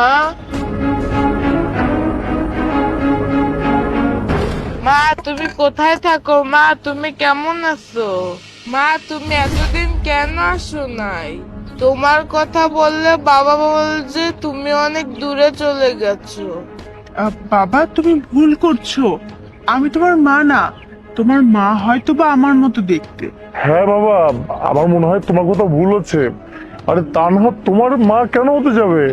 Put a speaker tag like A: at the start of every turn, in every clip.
A: মা মা তুমি কোথায় থাকো? মা তুমি কেমন আছো? মা তুমি এতদিন কেন আসো নাই? তোমার কথা বললে বাবা বলছে তুমি অনেক দূরে চলে গেছো।
B: আহ, বাবা তুমি ভুল করছ। আমি তোমার মা না। তোমার মা হয়তো বা আমার মতো দেখতে।
C: হ্যাঁ বাবা আমার মনে হয় তোমার কথা ভুল হচ্ছে। আরে তানহা তোমার মা কেন হতে যাবে?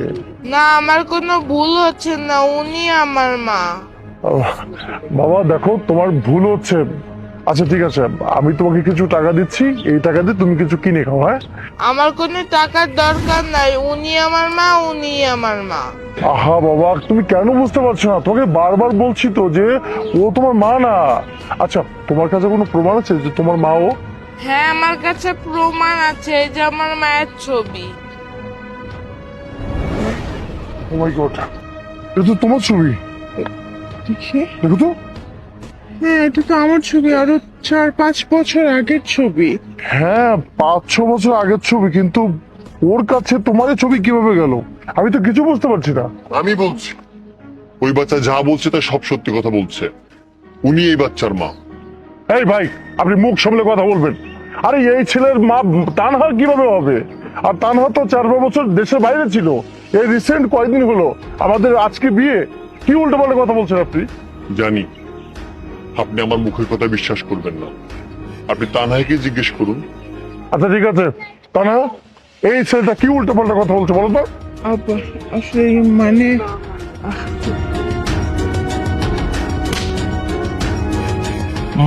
A: না আমার কোনো ভুল হচ্ছে না উনি আমার মা।
C: বাবা দেখো তোমার ভুল হচ্ছে। আচ্ছা ঠিক আছে আমি তোমাকে কিছু টাকা দিচ্ছি এই টাকা দিয়ে তুমি কিছু কিনে খাও হ্যাঁ?
A: আমার কোনো টাকার দরকার নাই উনি আমার মা উনি আমার মা।
C: আহা বাবা তুমি কেন বুঝতে পারছ না? তোমাকে বারবার বলছি তো যে ও তোমার মা না। আচ্ছা তোমার কাছে কোনো প্রমাণ আছে যে তোমার মা ও?
A: হ্যাঁ আমার কাছে প্রমাণ আছে এই যে আমার মায়ের ছবি।
C: ও মাই গড এটা তো তোমার ছবি।
B: দেখি
C: দেখো তো।
B: হ্যাঁ এটা তো আমার ছবি আরও চার পাঁচ বছর আগের ছবি।
C: হ্যাঁ পাঁচ ছ বছর আগের ছবি কিন্তু ওর কাছে তোমার ছবি কীভাবে গেল? আমি তো কিছু বুঝতে পারছি না।
D: আমি বলছি ওই বাচ্চা যা বলছে তা সব সত্যি কথা বলছে। উনি এই বাচ্চার মা।
C: এই ভাই আপনি মুখ সামলে কথা বলবেন। আরে এই ছেলের মা তানহা কীভাবে হবে? আর তানহা তো চার বছর দেশের বাইরে ছিল। এই রিসেন্ট কয়েকদিন হলো আমাদের আজকে বিয়ে? কি উল্টো পাল্টা কথা বলছেন আপনি?
D: জানি। আপনি আমার মুখের কথা বিশ্বাস করবেন না। আপনি তানহাইকে জিজ্ঞেস করুন।
C: আচ্ছা ঠিক আছে। তানহা এই ছেলেটা কি উল্টো পাল্টা কথা বলছে বলো তো?
B: আব্বা, আসলে মানে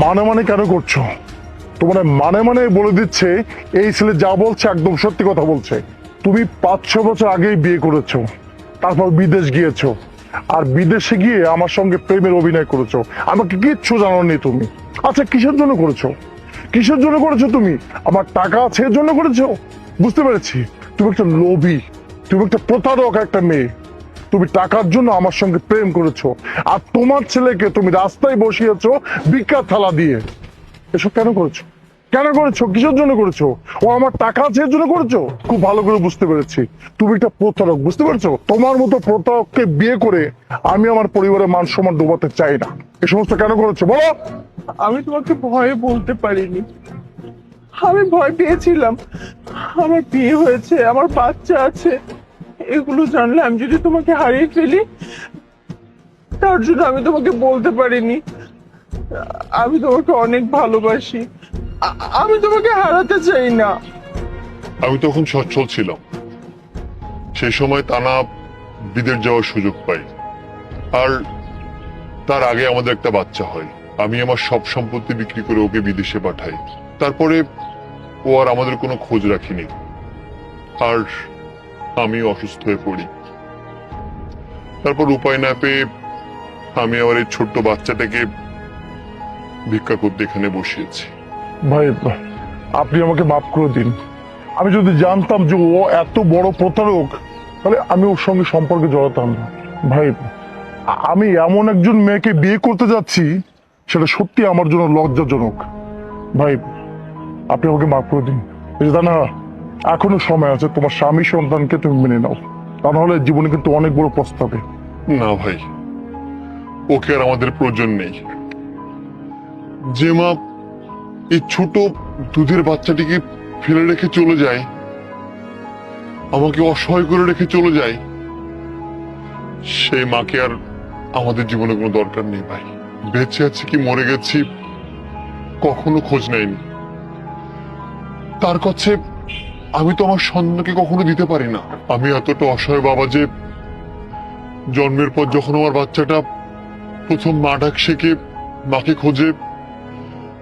C: মানে মানে কেন করছ? তোমার মানে মানে বলে দিচ্ছে এই ছেলে যা বলছে একদম সত্যি কথা বলছে। তুমি পাঁচ ছ বছর আগেই বিয়ে করেছ, তারপর বিদেশ গিয়েছো, আর বিদেশে গিয়ে আমার সঙ্গে প্রেমের অভিনয় করেছ। আমাকে কিচ্ছু জানাওনি তুমি। আচ্ছা কিসের জন্য করেছ? কিসের জন্য করেছ তুমি? আমার টাকা আছে এর জন্য করেছ? বুঝতে পেরেছি। তুমি একটা লোভী, তুমি একটা প্রতারক একটা মেয়ে। তুমি টাকার জন্য আমার সঙ্গে প্রেম করেছ, আর তোমার ছেলেকে তুমি রাস্তায় বসিয়েছো ভিক্ষা থালা দিয়ে। এসব কেন করেছ? কেন করেছ? কিসের জন্য করেছ? ও আমার টাকা আছে জন্য করেছ? খুব ভালো করে বুঝতে পেরেছি। তুমি একটা প্রতারক, বুঝতে পেরেছ? তোমার মতো প্রতারককে বিয়ে করে আমি আমার পরিবারের মান সম্মান ডোবাতে চাই না। এ সমস্ত কেন করেছ? বলো!
B: আমি তোমাকে ভয়ে বলতে পারিনি। আমি ভয় পেয়েছিলাম। আমার বিয়ে হয়েছে, আমার বাচ্চা আছে। এগুলো জানলে আমি যদি তোমাকে হারিয়ে ফেলি, তার জন্য আমি তোমাকে বলতে পারিনি। আমি তোমাকে অনেক ভালোবাসি। আমি তোমাকে হারাতে চাই না।
D: আমি তখন সচ্ছল ছিলাম। সেই সময় তানা বিদেশ যাওয়ার সুযোগ পাই আর তার আগে আমাদের একটা বাচ্চা হয়। আমি আমার সব সম্পত্তি বিক্রি করে ওকে বিদেশে পাঠাই। তারপরে ও আর আমাদের কোনো খোঁজ রাখিনি। আর আমি অসুস্থ হয়ে পড়ি। তারপর উপায় না পেয়ে আমি আমার এই ছোট্ট বাচ্চাটাকে ভিক্ষা করতে এখানে বসিয়েছি।
C: ভাই, আপনি আমাকে মাফ করে দিন। আমি যদি জানতাম যে ও এত বড় প্রতারক, তাহলে আমি ওর সঙ্গে সম্পর্কে জড়াতাম না। ভাই, আমি এমন একজন মেয়েকে বিয়ে করতে যাচ্ছি, সেটা সত্যি আমার জন্য লজ্জাজনক। ভাই, আপনি আমাকে মাফ করে দিন। না এখনও সময় আছে, তোমার স্বামী সন্তানকে তুমি মেনে নাও। তা নাহলে জীবনে কিন্তু অনেক বড় প্রস্তাবে
D: না ভাই, ওকে আর আমাদের প্রয়োজন নেই। যে মা এই ছোট দুধের বাচ্চাটিকে ফেলে রেখে চলে যায়? আমাকে অসহায় করে রেখে চলে যায়? সেই মাকে আর আমাদের জীবনে কোনো দরকার নেই ভাই। বেঁচে আছি কি মরে গেছি কখনো খোঁজ নেয়নি তার কাছে আমি তো আমার সন্তানকে কখনো দিতে পারি না। আমি এতটা অসহায় বাবা যে জন্মের পর যখন আমার বাচ্চাটা প্রথম মা ডাক শেখে, মাকে খোঁজে,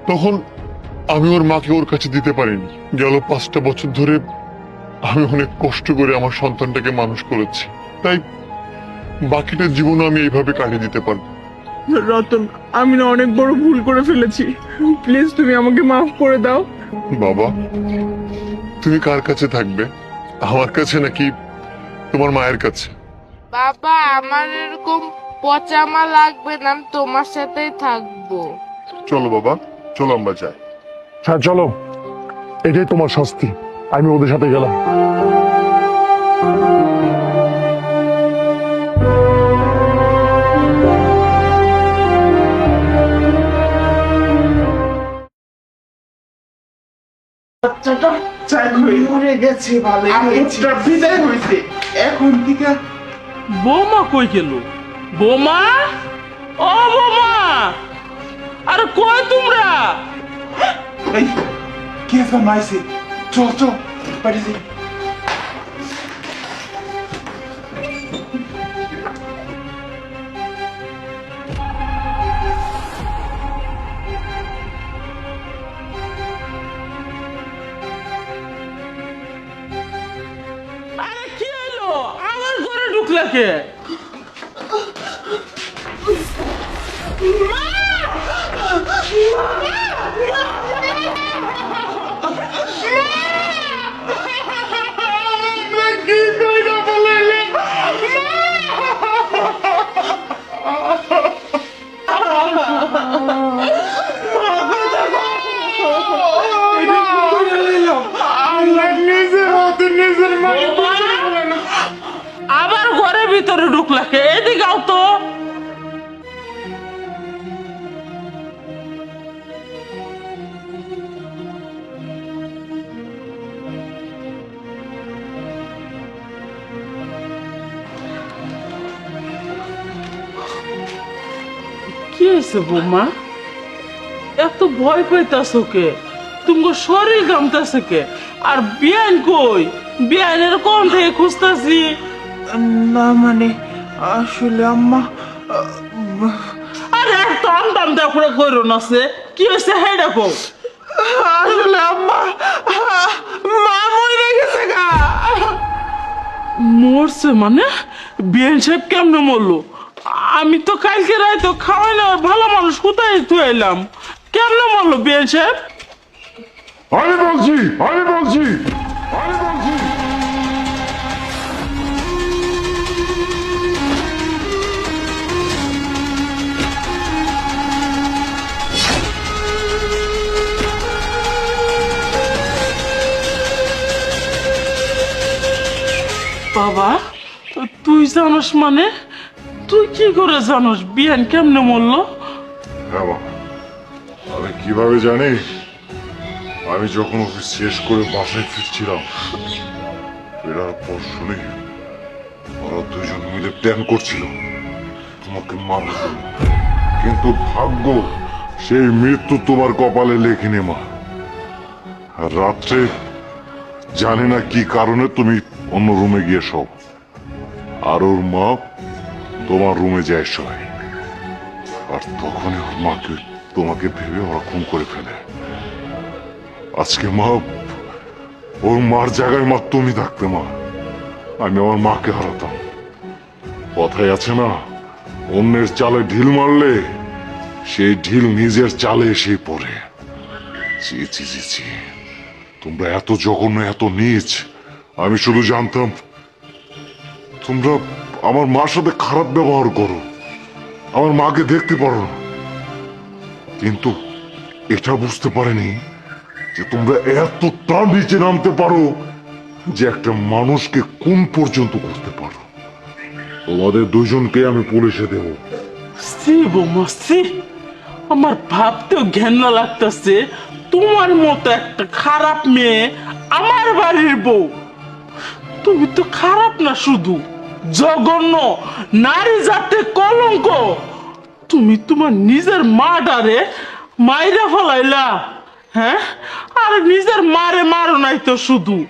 D: তখন আমি ওর মাকে ওর কাছে দিতে পারিনি। গেল পাঁচটা বছর ধরে আমি অনেক কষ্ট করে আমার সন্তানটাকে মানুষ করেছি। তাই বাকিটা জীবনও আমি এইভাবে কাটিয়ে দিতে পারব।
B: রতন আমি না অনেক বড় ভুল করে ফেলেছি। প্লিজ তুমি আমাকে মাফ করে দাও।
D: বাবা তুমি কার কাছে থাকবে? আমার কাছে নাকি তোমার মায়ের কাছে?
A: বাবা আমার এরকম পচামা লাগবে না আমি তোমার সাথেই থাকব।
D: চলো বাবা চলো আমরা যাই।
C: হ্যাঁ চলো। এটাই তোমার শাস্তি। আমি ওদের সাথে গেলাম।
E: গেছে
F: বৌমা কই গেল? তোমরা?
G: এই কে জানাইছে চল চল বাড়ি যাই
F: ভিতরে ঢুকলা এদিকে আও তো। কি হয়েছে বৌমা? এত ভয় পাইতাছো কে? তোমার শরীর গামতাছে কে? আর বিয়ান কই? বিয়ানের কোন থেকে খুঁজতাছি?
G: না মানে আসলে আম্মা
F: আরে টান টান দেখে কইরো না সে। কি হয়েছে হে দেখো
G: আসলে আম্মা মা মরে গেছে গা।
F: মরছে মানে? বিয়ান সাহেব কেমনে মরলো? আমি তো কালকে রাতে খাওয়াই না ভালো মানুষ কোথায় থুয়ে এলাম? কেমনে মরলো বিয়ান সাহেব?
H: আমি বলছি আমি বলছি আমি
F: বাবা? তুই জানোস মানে? তুই কি করে জানোস? বিয়ান কেমনে মরল?
H: হ্যাঁ মা। আমি কীভাবে জানি? আমি যখন অফিস শেষ করে বাসায় ফিরছিলাম, ফেরার পর শুনে ওরা দুজন মিলে প্ল্যান করছিল তোমাকে জন্য কিন্তু ভাগ্য, সেই মৃত্যু তোমার কপালে লেখেনি মা। রাত্রে জানি না কি কারণে তুমি অন্য রুমে গিয়ে সব আর ওর মা তোমার রুমে যায় শোয় আর তখনই ওর মাকে তোমাকে ভেবে ওরা খুন করে ফেলে। আজকে মা, ওর মার জায়গায় মা, তুমি থাকতে মা। আমি আমার মাকে হারাতাম। কথায় আছে না, অন্যের চালে ঢিল মারলে সেই ঢিল নিজের চালে এসে পড়ে। জি জি জি জি তোমরা এত জঘন্য, এত নিচ আমি শুধু জানতাম, তোমরা আমার মার সাথে খারাপ ব্যবহার করো। আমার মাকে দেখতে পারো না। কিন্তু এটা বুঝতে পারেনি যে তোমরা এত এতটা নিচে নামতে পারো যে একটা মানুষকে কোন পর্যন্ত করতে পারো। তোমাদের দুজনকে আমি পুলিশে দেব।
F: সি বৌমা আমার ভাবতেও ঘেন্না লাগতেছে, তোমার মতো একটা খারাপ মেয়ে আমার বাড়ির বউ। তুমি তো খারাপ না শুধু। জঘন্য, নারী জাতে কলঙ্ক। তুমি তোমার নিজের মা ডারে মাইরা ফলাইলা। হ্যাঁ? আর নিজের মারে মারো নাই তো শুধু।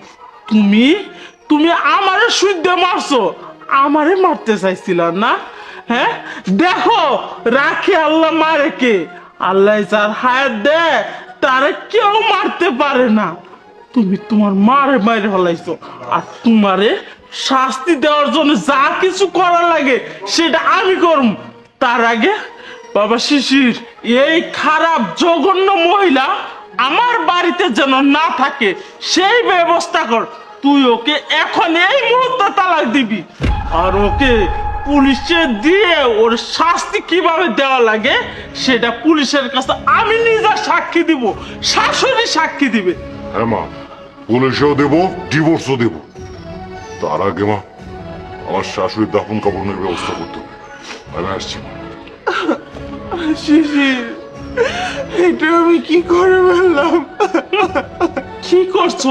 F: তুমি তুমি আমারে শুদ্ধ মারছো। আমারে মারতে চাইছিলা না? হ্যাঁ? দেখো, রাখে আল্লাহ মারে কে। আল্লাহ যার হায়াত দে তারে কেউ মারতে পারে না। তুমি তোমার মারে মারে হলাইছো আর তোমারে শাস্তি দেওয়ার জন্য যা কিছু করা লাগে, সেটা আমি করব তার আগে বাবা শিশির, এই খারাপ জঘন্য মহিলা আমার বাড়িতে যেন না থাকে, সেই ব্যবস্থা কর। তুই ওকে এখন এই মুহূর্তে তালাক দিবি। আর ওকে পুলিশে দিয়ে ওর শাস্তি কীভাবে দেওয়া লাগে, সেটা পুলিশের কাছে আমি নিজে সাক্ষী দিব শাশুড়ি সাক্ষী দিবে।
H: হ্যাঁ মা পুলিশেও দেব ডিভোর্সও দেব। তার আগে মা আমার শাশুড়ির দাফন কাপড়ের ব্যবস্থা করতে হবে। আমি আসছি
G: শিশির এটা আমি কি করে বললাম?
F: কি করছ?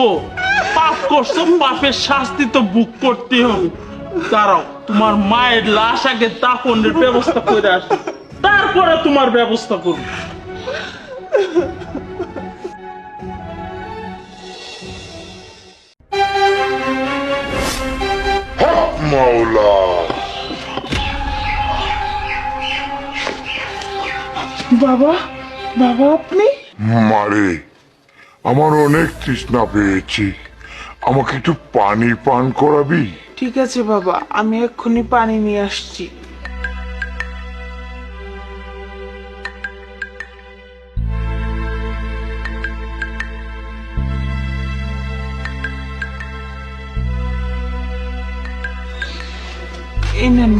F: পাপ করছ পাপের শাস্তি তো বুক করতে হবে। দাঁড়াও তোমার মায়ের লাশ আগে দাফনের ব্যবস্থা করে আসি। তারপরে তোমার ব্যবস্থা করব।
H: মাওলা
G: বাবা বাবা আপনি?
H: মারে আমার অনেক তৃষ্ণা পেয়েছি। আমাকে একটু পানি পান করাবি?
G: ঠিক আছে বাবা আমি এক্ষুনি পানি নিয়ে আসছি। এই নেন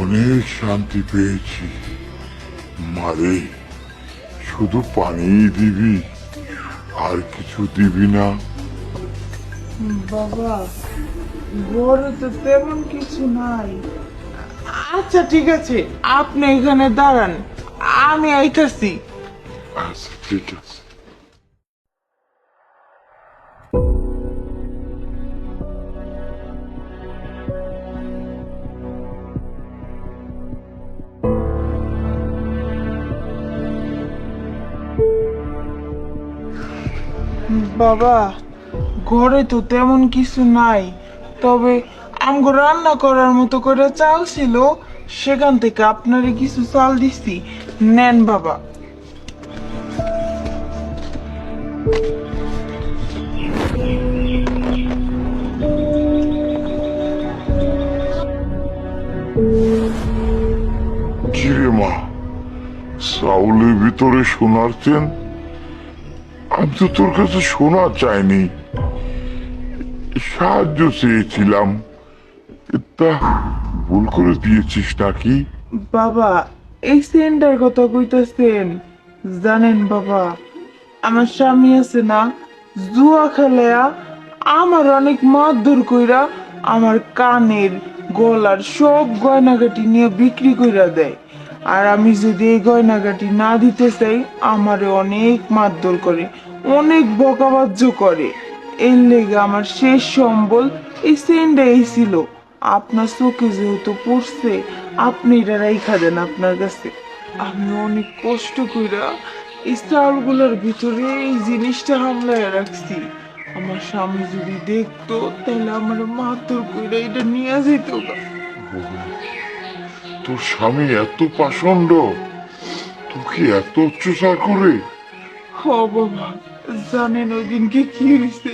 H: অনেক শান্তি পেয়েছি। মারে শুধু পানি দিবি আর কিছু দিবি না।
G: বাবা ঘরে তো তেমন কিছু নাই। আচ্ছা ঠিক আছে আপনি এখানে দাঁড়ান আমি আইতাছি।
H: আচ্ছা ঠিক আছে।
G: বাবা ঘরে তো তেমন কিছু নাই। তবে আমগো রান্না করার মতো করে চাল ছিল, সেখান থেকে আপনারে কিছু চাল দিছি। নেন বাবা।
H: কিরে মা, চাউলের ভিতরে সোনার চেন? আমি তো তোর কাছে সোনা চাইনি। সাহায্য চেয়েছিলাম। তা ভুল করে দিয়েছিস নাকি?
G: বাবা, এই সেন্টার কথা কইতেছেন। জানেন বাবা, আমার স্বামী আছে না, জুয়া খেলেয়া আমার অনেক মারধর কইরা আমার কানের, গলার সব গয়নাগাটি নিয়ে বিক্রি কইরা দেয়। আর আমি যদি এই গয়নাগাটি না দিতে চাই, আমারে অনেক মারধর করে, অনেক বকাবাজ্য করে। এর লেগে আমার শেষ সম্বল এই সেন্টাই ছিল। আপনার চোখে যেহেতু পড়ছে আপনি এটা রাইখা দেন আপনার কাছে। আমি অনেক কষ্ট কইরা এই চালগুলোর ভিতরে এই জিনিসটা হামলায় রাখছি। আমার স্বামী যদি দেখতো তাহলে আমার মাথর কইরা এটা নিয়ে যেত।
H: তোর স্বামী এত পাষণ্ড তোকে এত অত্যাচার করে?
G: হ বাবা জানেন ওই দিনকে কি হয়েছে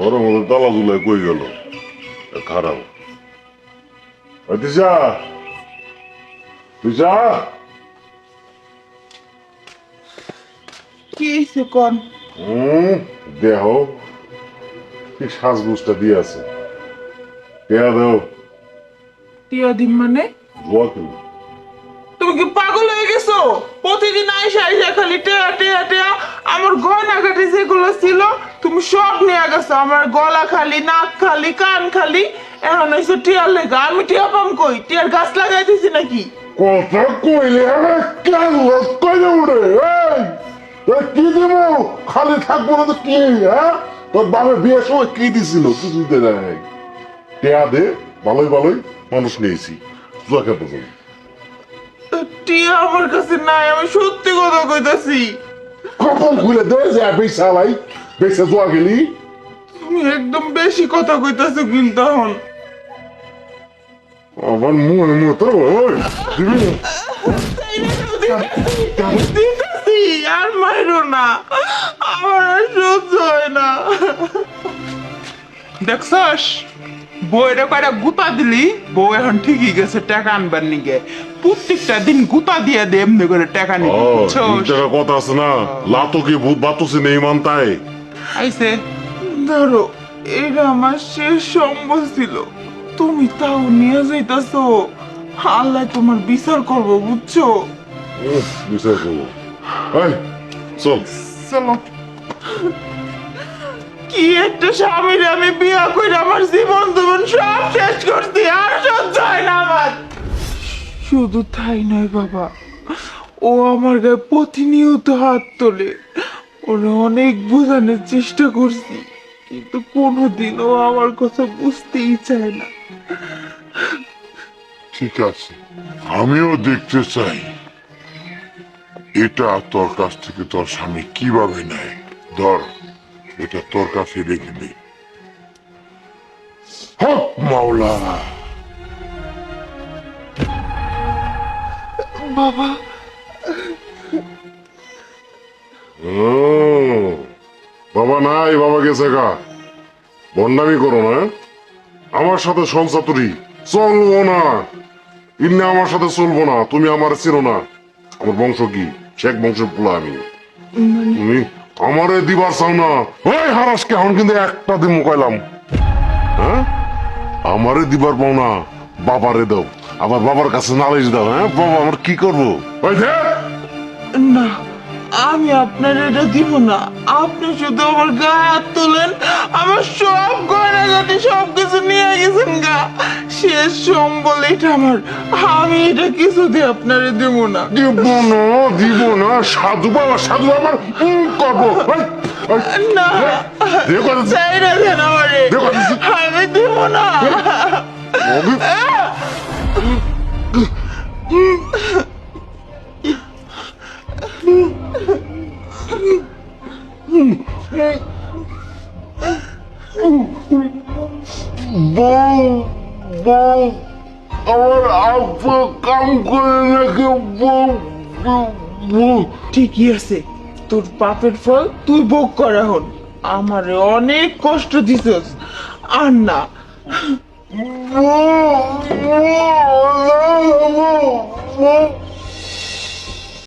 H: ঘরের মধ্যে তালা দুলাই কই গেল? খারাপ। দিশা দিশা
G: কি হয়েছে
H: হুম দেহ। কি সাজগোজটা দিয়ে আছে?
G: টিয়া মানে?
H: জোয়া
G: তুমি। কি পাগল হয়ে গেছো? প্রতিদিন আইসা আইসা খালি টেয়া টেয়া টেয়া। আমার গয়না কাটে যেগুলো ছিল। তুমি সব নিয়ে গেছো আমার গলা খালি নাক খালি কান খালি। এখন এসে টিয়ার লেগা আমি টিয়া পাম কই? টিয়ার গাছ লাগাই দিছি নাকি?
H: কথা কইলে আমি কেন কইলে উঠে এই কি দিব খালি থাকব না তো কি হ্যাঁ? তোর বাবার বিয়ের সময় কি দিছিল? কিছু দে নাই টেয়া দে ভালোই ভালোই মানুষ নিয়েছি। জোয়া খেতে
G: টিয়া আমার কাছে নাই আমি সত্যি কথা কইতাছি।
H: কখন খুলে দে যে বেশ বেশে জোয়া গেলি
G: তুমি একদম বেশি কথা কইতাছো কিন্তু এখন
H: তোর ওই দিবি
G: আর মাইরো না। আমার আর সহ্য হয় না। দেখছস? বউয়ের কয়টা গুতা দিলি? বউ এখন ঠিকই গেছে টাকা আনবার নিগে। প্রত্যেকটা দিন গুতা দিয়ে দে এমনি করে? টাকা
H: কথা আছে না। লাতো কি ভূত বাতুসি নেই মানতায়।
G: আইছে ধরো এটা আমার শেষ সম্বল ছিল। তুমি তাও নিয়ে যাইতাছো। আল্লাহ তোমার বিচার করব বুঝছ?
H: বিচার করব। চল।
G: চলো। কি একটা স্বামীর আমি বিয়া করে আমার জীবন জীবন সব শেষ করছি আর সহ্য হয় না আমার। শুধু তাই নয় বাবা ও আমার গায়ে প্রতিনিয়ত হাত তোলে। ওরা অনেক বোঝানোর চেষ্টা করছি কিন্তু কোনোদিন আমার কথা বুঝতেই চায় না।
H: ঠিক আছে আমিও দেখতে চাই। এটা তোর কাছ থেকে তোর স্বামী কীভাবে নেয়? ধর এটা তোর কাছে রেখে দে। হক মাওলা।
G: বাবা
H: বাবা নাই বাবা গেছে গা। বন্ডামি করো না আমার সাথে সংসাতুরি চলবো না। ইন্নে আমার সাথে চলবো না তুমি আমার চিনো না। আমার বংশ কি? শেখ বংশ পোলা আমি। তুমি আমারে দিবার চাও না। ওই হারাসকে এখন কিন্তু একটা দিন মুকাইলাম। হ্যাঁ? আমারে দিবার পাও না বাবারে দাও। আবার বাবার কাছে নালিশ দাও হ্যাঁ? বাবা আমার কি করব? ওই
G: না। আমি আপনার এটা দিব না। আপনি শুধু আমার গায়ে হাত তোলেন। আমার সব গয়নাগাটি সব কিছু নিয়ে গেছেন গা। শেষ সম্বল এটা আমার। আমি এটা কিছুতে আপনারে দেব না।
H: দিব না দিব না। সাধু বাবা সাধু বাবার করব।
G: না।
H: দেখ
G: চাই না দেন আমারে। আমি দিব না। ঠিকই আছে। তোর পাপের ফল তুই ভোগ করা হন আমারে অনেক কষ্ট দিছস। আর না।
H: Oh, oh, oh, oh, বউ